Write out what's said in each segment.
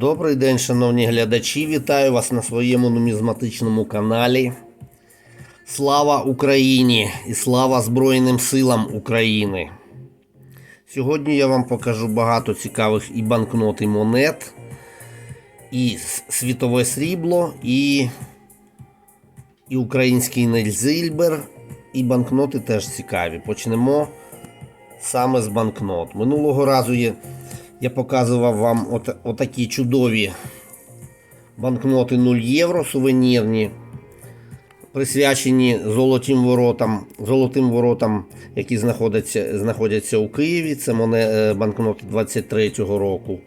Добрий день, шановні глядачі. Вітаю вас на своєму нумізматичному каналі. Слава Україні і слава Збройним силам України. Сьогодні я вам покажу багато цікавих і банкнот, і монет, і світове срібло, і, і український нельзильбер, і банкноти теж цікаві. Почнемо саме з банкнот. Минулого разу я, я показував вам от, отакі чудові банкноти 0 євро сувенірні, присвячені золотим воротам, золотим воротам, які знаходяться, знаходяться у Києві. Це моне, е, банкноти 23-го року.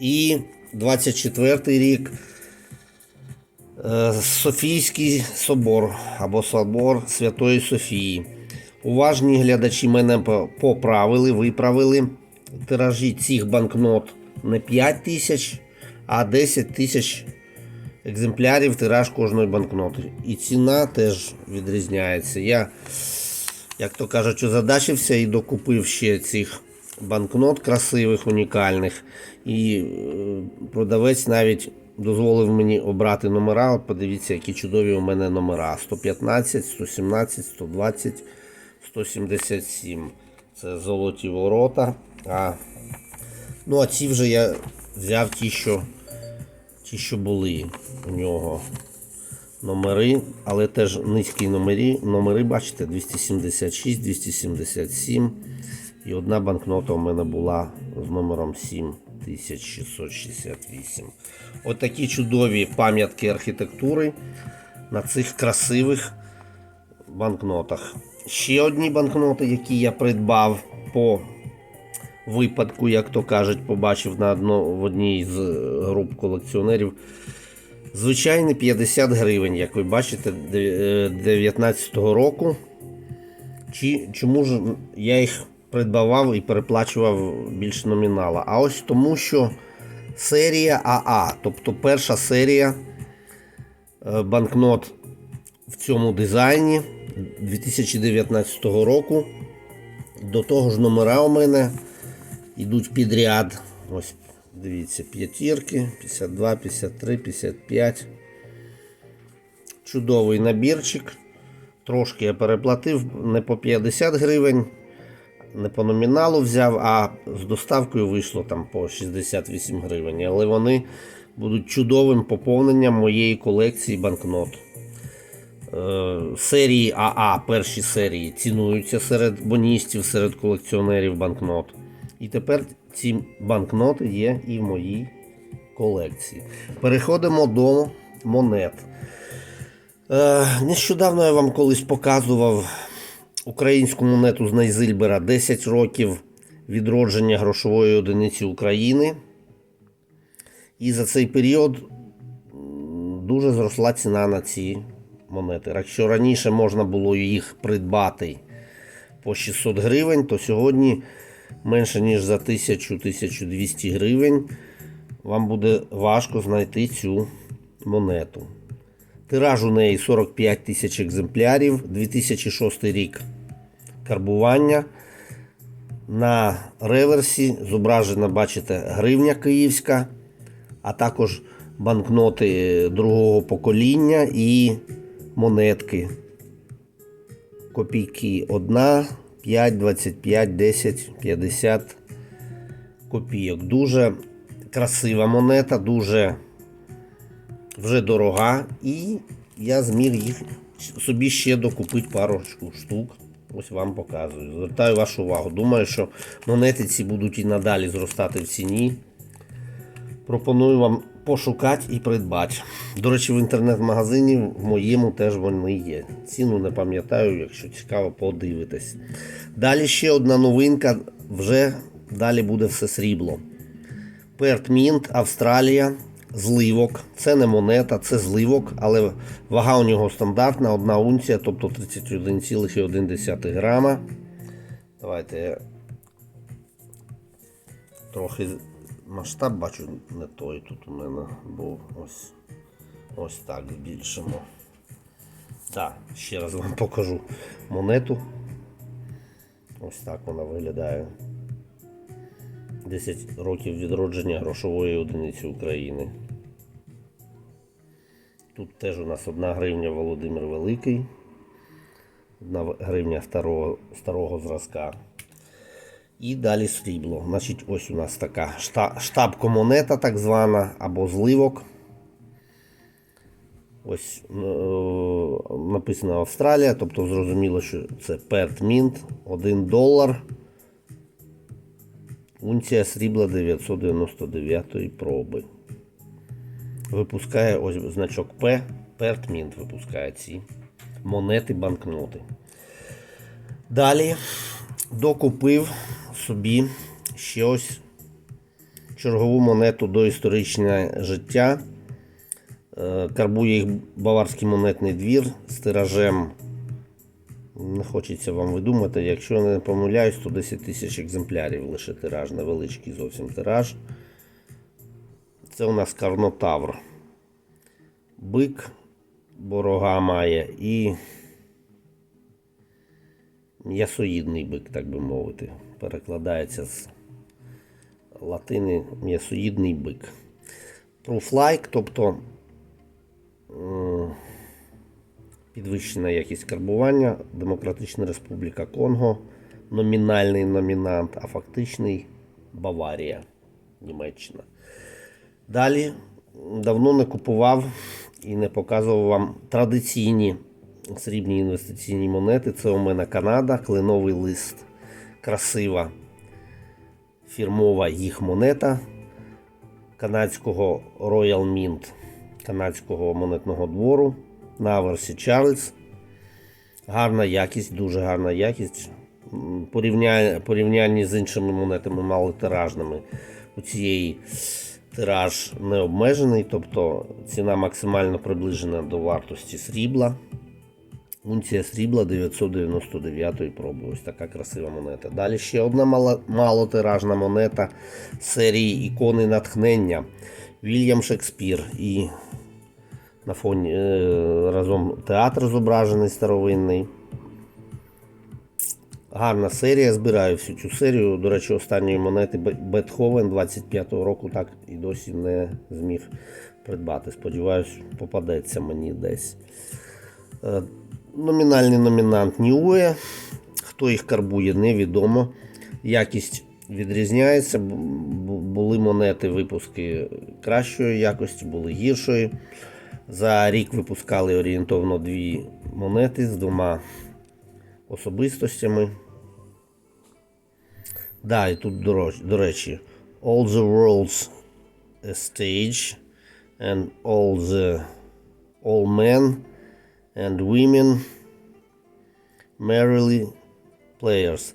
І 24-й рік е, Софійський собор або собор Святої Софії. Уважні глядачі мене поправили, виправили. Тиражі цих банкнот не 5 тисяч, а 10 тисяч екземплярів тираж кожної банкноти. І ціна теж відрізняється. Я, як то кажуть, озадачився і докупив ще цих банкнот красивих, унікальних. І е, продавець навіть дозволив мені обрати номера. От подивіться, які чудові у мене номера: 115, 117, 120, 177. Це золоті ворота. А, ну, а ці вже я взяв ті, що ті, що були у нього номери, але теж низькі номери. Номери, бачите, 276, 277. І одна банкнота у мене була з номером 7668. От такі чудові пам'ятки архітектури на цих красивих банкнотах. Ще одні банкноти, які я придбав по випадку, як то кажуть, побачив на одно, в одній з е, груп колекціонерів. Звичайний 50 гривень, як ви бачите, 2019 року. Чи, чому ж я їх придбавав і переплачував більше номінала? А ось тому, що серія АА, тобто перша серія е, банкнот в цьому дизайні 2019 року. До того ж номера у мене йдуть підряд. Ось, дивіться, п'ятірки, 52, 53, 55. Чудовий набірчик. Трошки я переплатив не по 50 гривень, не по номіналу взяв, а з доставкою вийшло там по 68 гривень. Але вони будуть чудовим поповненням моєї колекції банкнот. Е, серії АА, перші серії цінуються серед боністів, серед колекціонерів банкнот. І тепер ці банкноти є і в моїй колекції. Переходимо до монет. Е, нещодавно я вам колись показував українську монету з Найзильбера 10 років відродження грошової одиниці України. І за цей період дуже зросла ціна на ці монети. Якщо раніше можна було їх придбати по 600 гривень, то сьогодні менше ніж за 1000-1200 гривень вам буде важко знайти цю монету. Тираж у неї 45 тисяч екземплярів, 2006 рік карбування. На реверсі зображена, бачите, гривня київська, а також банкноти другого покоління і монетки. Копійки 1, 5, 25, 10, 50 копійок. Дуже красива монета, дуже вже дорога. І я зміг їх собі ще докупити пару штук. Ось вам показую. Звертаю вашу увагу. Думаю, що монети ці будуть і надалі зростати в ціні. Пропоную вам пошукати і придбати. До речі, в інтернет-магазині в моєму теж вони є. Ціну не пам'ятаю, якщо цікаво, подивитись. Далі ще одна новинка, вже далі буде все срібло. Перт Мінт, Австралія, зливок. Це не монета, це зливок, але вага у нього стандартна, одна унція, тобто 31,1 грама. Давайте я трохи масштаб бачу не той тут у мене був. Ось, ось так збільшимо. Так, ще раз вам покажу монету. Ось так вона виглядає. 10 років відродження грошової одиниці України. Тут теж у нас одна гривня Володимир Великий, одна гривня старого, старого зразка. І далі срібло. Значить, ось у нас така шта- штаб-комонета, так звана, або зливок. Ось е, написано Австралія, тобто зрозуміло, що це Перт Мінт, 1 долар. Унція срібла 999 проби. Випускає ось значок П. Перт Мінт випускає ці монети, банкноти. Далі докупив собі ще ось чергову монету до історичне життя. Е, Карбує їх Баварський монетний двір з тиражем. Не хочеться вам видумати, якщо я не помиляюсь, то 10 тисяч екземплярів лише тираж, невеличкий зовсім тираж. Це у нас Карнотавр. Бик борога має і м'ясоїдний бик, так би мовити. Перекладається з латини м'ясоїдний бик. Proof-like, тобто підвищена якість карбування, Демократична Республіка Конго, номінальний номінант, а фактичний Баварія, Німеччина. Далі давно не купував і не показував вам традиційні срібні інвестиційні монети. Це у мене Канада, кленовий лист, красива фірмова їх монета канадського Royal Mint, канадського монетного двору на аверсі Чарльз. Гарна якість, дуже гарна якість. М, Порівня... Порівнянні з іншими монетами малотиражними. У цієї тираж не обмежений, тобто ціна максимально приближена до вартості срібла. Унція срібла 999 проби. Ось така красива монета. Далі ще одна малотиражна монета серії ікони натхнення. Вільям Шекспір. І на фоні е, разом театр зображений старовинний. Гарна серія. Збираю всю цю серію. До речі, останньої монети Бе- Бетховен 25-го року так і досі не зміг придбати. Сподіваюсь, попадеться мені десь. Номінальний номінант Ніуе. Хто їх карбує, невідомо. Якість відрізняється. Бу- бу- Були монети випуски кращої якості, були гіршої. За рік випускали орієнтовно дві монети з двома особистостями. Да, і тут, до речі, All the World's a Stage and All the All Men and Women Merrily Players.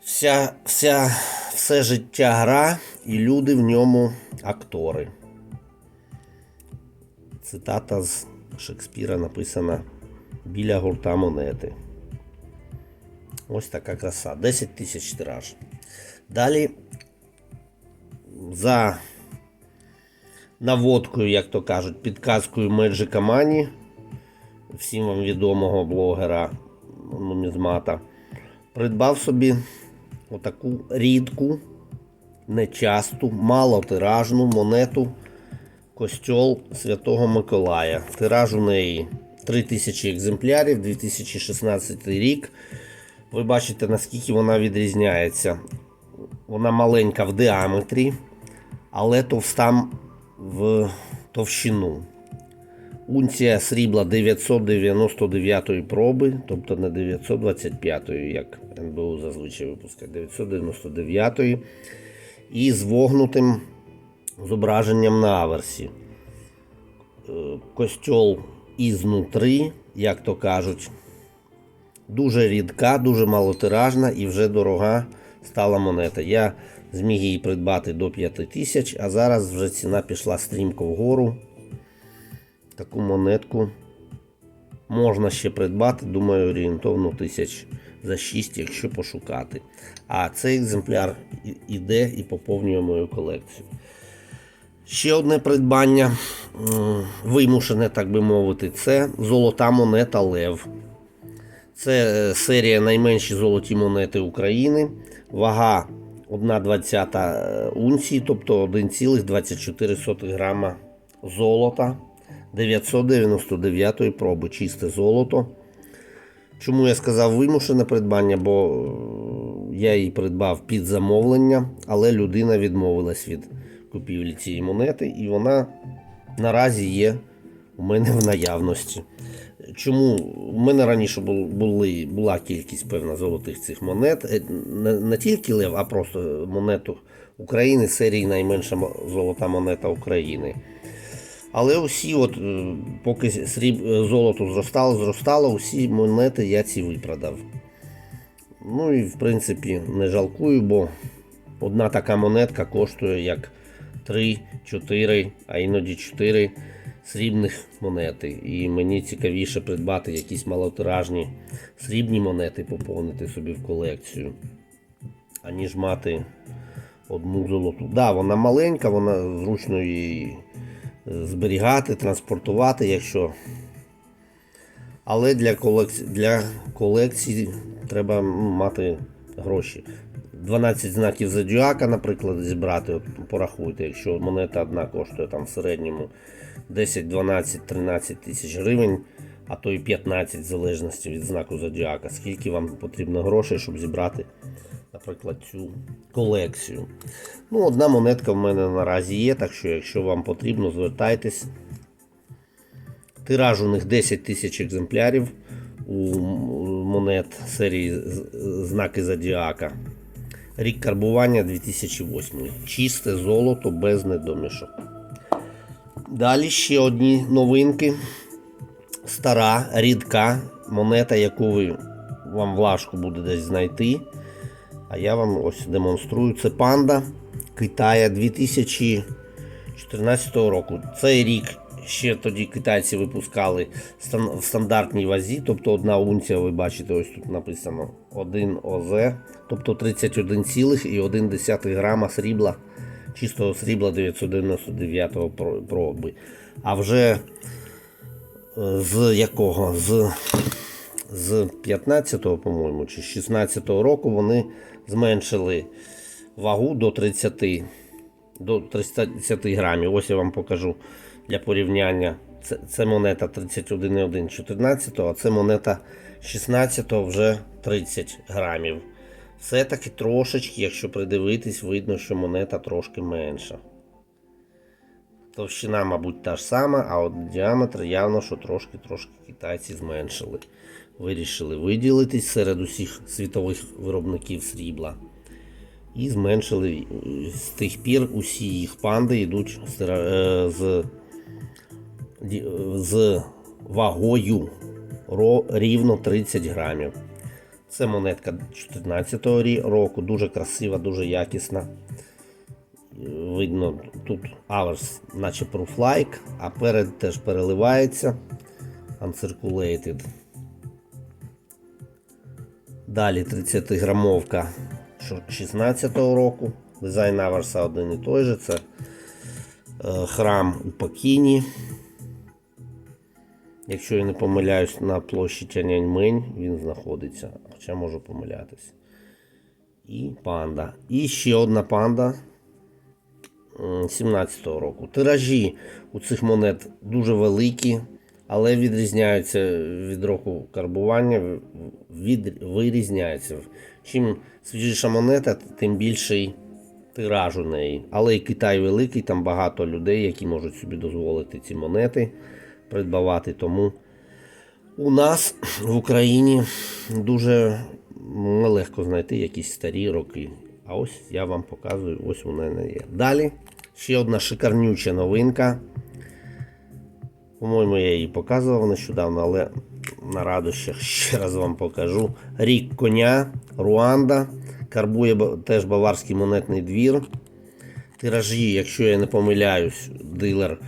Вся, вся, все життя гра і люди в ньому актори. Цитата з Шекспіра написана біля гурта монети. Ось така краса. 10 тисяч тираж. Далі за наводкою, як то кажуть, підказкою Magic Money, всім вам відомого блогера нумізмата, придбав собі отаку рідку, нечасту, малотиражну монету Костьол Святого Миколая. Тираж у неї 3000 екземплярів, 2016 рік. Ви бачите, наскільки вона відрізняється. Вона маленька в діаметрі, але товста в товщину. Унція срібла 999 проби, тобто не 925, як НБУ зазвичай випускає, 999 і з вогнутим зображенням на аверсі. Е, Костьол ізнутри, як то кажуть, дуже рідка, дуже малотиражна і вже дорога стала монета. Я зміг її придбати до 5 тисяч, а зараз вже ціна пішла стрімко вгору. Таку монетку можна ще придбати, думаю, орієнтовно тисяч за 6, якщо пошукати. А цей екземпляр іде і поповнює мою колекцію. Ще одне придбання, вимушене, так би мовити, це золота монета Лев. Це е, серія найменші золоті монети України. Вага 1,20 унції, тобто 1,24 грама золота 999 проби, чисте золото. Чому я сказав вимушене придбання, бо е, я її придбав під замовлення, але людина відмовилась від купівлі цієї монети, і вона наразі є у мене в наявності. Чому у мене раніше були, була кількість певна золотих цих монет, Е, не, не тільки лев, а просто монету України, серії найменша золота монета України. Але усі, от, е, поки сріб, е, золото зростало, зростало, усі монети я ці випродав. Ну і в принципі не жалкую, бо одна така монетка коштує як 3, 4, а іноді 4 срібних монети. І мені цікавіше придбати якісь малотиражні срібні монети, поповнити собі в колекцію, аніж мати одну золоту. Так, да, вона маленька, вона зручно її зберігати, транспортувати, якщо. Але для колекції, для колекції треба мати гроші. 12 знаків зодіака, наприклад, зібрати, порахуйте, якщо монета одна коштує там в середньому 10, 12, 13 тисяч гривень, а то і 15 в залежності від знаку зодіака. Скільки вам потрібно грошей, щоб зібрати, наприклад, цю колекцію. Ну, одна монетка в мене наразі є, так що, якщо вам потрібно, звертайтесь. Тираж у них 10 тисяч екземплярів у монет серії знаки Зодіака. Рік карбування 2008. Чисте золото без недомішок. Далі ще одні новинки. Стара, рідка монета, яку ви, вам важко буде десь знайти. А я вам ось демонструю. Це панда Китая 2014 року. Цей рік ще тоді китайці випускали в стандартній вазі, тобто одна унція, ви бачите, ось тут написано 1 ОЗ, тобто 31,1 грама срібла, чистого срібла 999 про- проби. А вже е, з якого? З з 15-го, по-моєму, чи 16-го року вони зменшили вагу до 30, до 30 грамів. Ось я вам покажу для порівняння. Це, це монета 31,1 14, а це монета 16 вже 30 грамів. Все-таки трошечки, якщо придивитись, видно, що монета трошки менша. Товщина, мабуть, та ж сама, а от діаметр явно, що трошки-трошки китайці зменшили. Вирішили виділитись серед усіх світових виробників срібла. І зменшили е, з тих пір усі їх панди йдуть з, е, з, вагою рівно 30 грамів. Це монетка 14 рі- року, дуже красива, дуже якісна. Видно, тут hours, наче proof-like, а перед теж переливається. Uncirculated. Далі 30-грамовка 16-го року. Дизайн Аверса один і той же. Це е, храм у Пекіні. Якщо я не помиляюсь, на площі Тяньаньмень він знаходиться. Хоча можу помилятись. І панда. І ще одна панда 17-го року. Тиражі у цих монет дуже великі, але відрізняються від року карбування. Від, вирізняються. Чим свіжіша монета, тим більший тираж у неї. Але і Китай великий, там багато людей, які можуть собі дозволити ці монети придбавати. Тому у нас в Україні дуже нелегко знайти якісь старі роки. А ось я вам показую, ось у мене є. Далі ще одна шикарнюча новинка. По-моєму, я її показував нещодавно, але на радощах ще раз вам покажу. Рік коня, Руанда. Карбує теж баварський монетний двір. Тиражі, якщо я не помиляюсь, дилер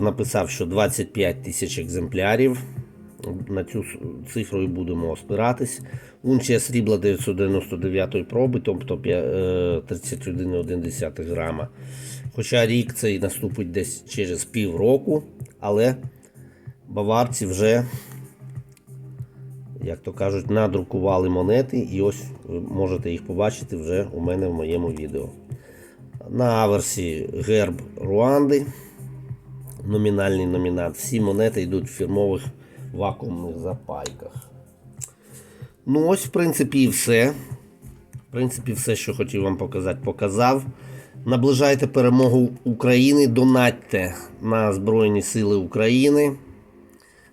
написав, що 25 тисяч екземплярів. На цю цифру і будемо опиратись. Унція срібла 999 проби, тобто е, 31,1 грама. Хоча рік цей наступить десь через півроку, але баварці вже як то кажуть, надрукували монети, і ось ви можете їх побачити вже у мене в моєму відео. На аверсі герб Руанди, номінальний номінат. Всі монети йдуть в фірмових вакуумних запайках. Ну, ось, в принципі, і все. В принципі, все, що хотів вам показати, показав. Наближайте перемогу України, донатьте на Збройні Сили України.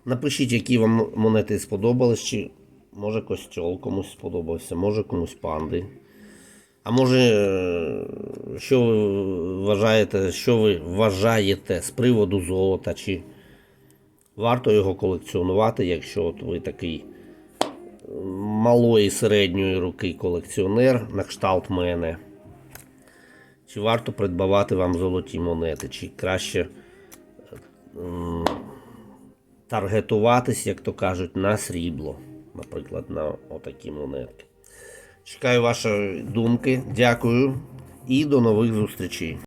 Напишіть, які вам монети сподобались, чи може костьол комусь сподобався, може комусь панди. А може, е, що ви вважаєте, що ви вважаєте з приводу золота, чи варто його колекціонувати, якщо от ви такий малої середньої руки колекціонер на кшталт мене. Чи варто придбавати вам золоті монети, чи краще таргетуватись, як то кажуть, на срібло, наприклад, на отакі монетки. Чекаю вашої думки. Дякую і до нових зустрічей.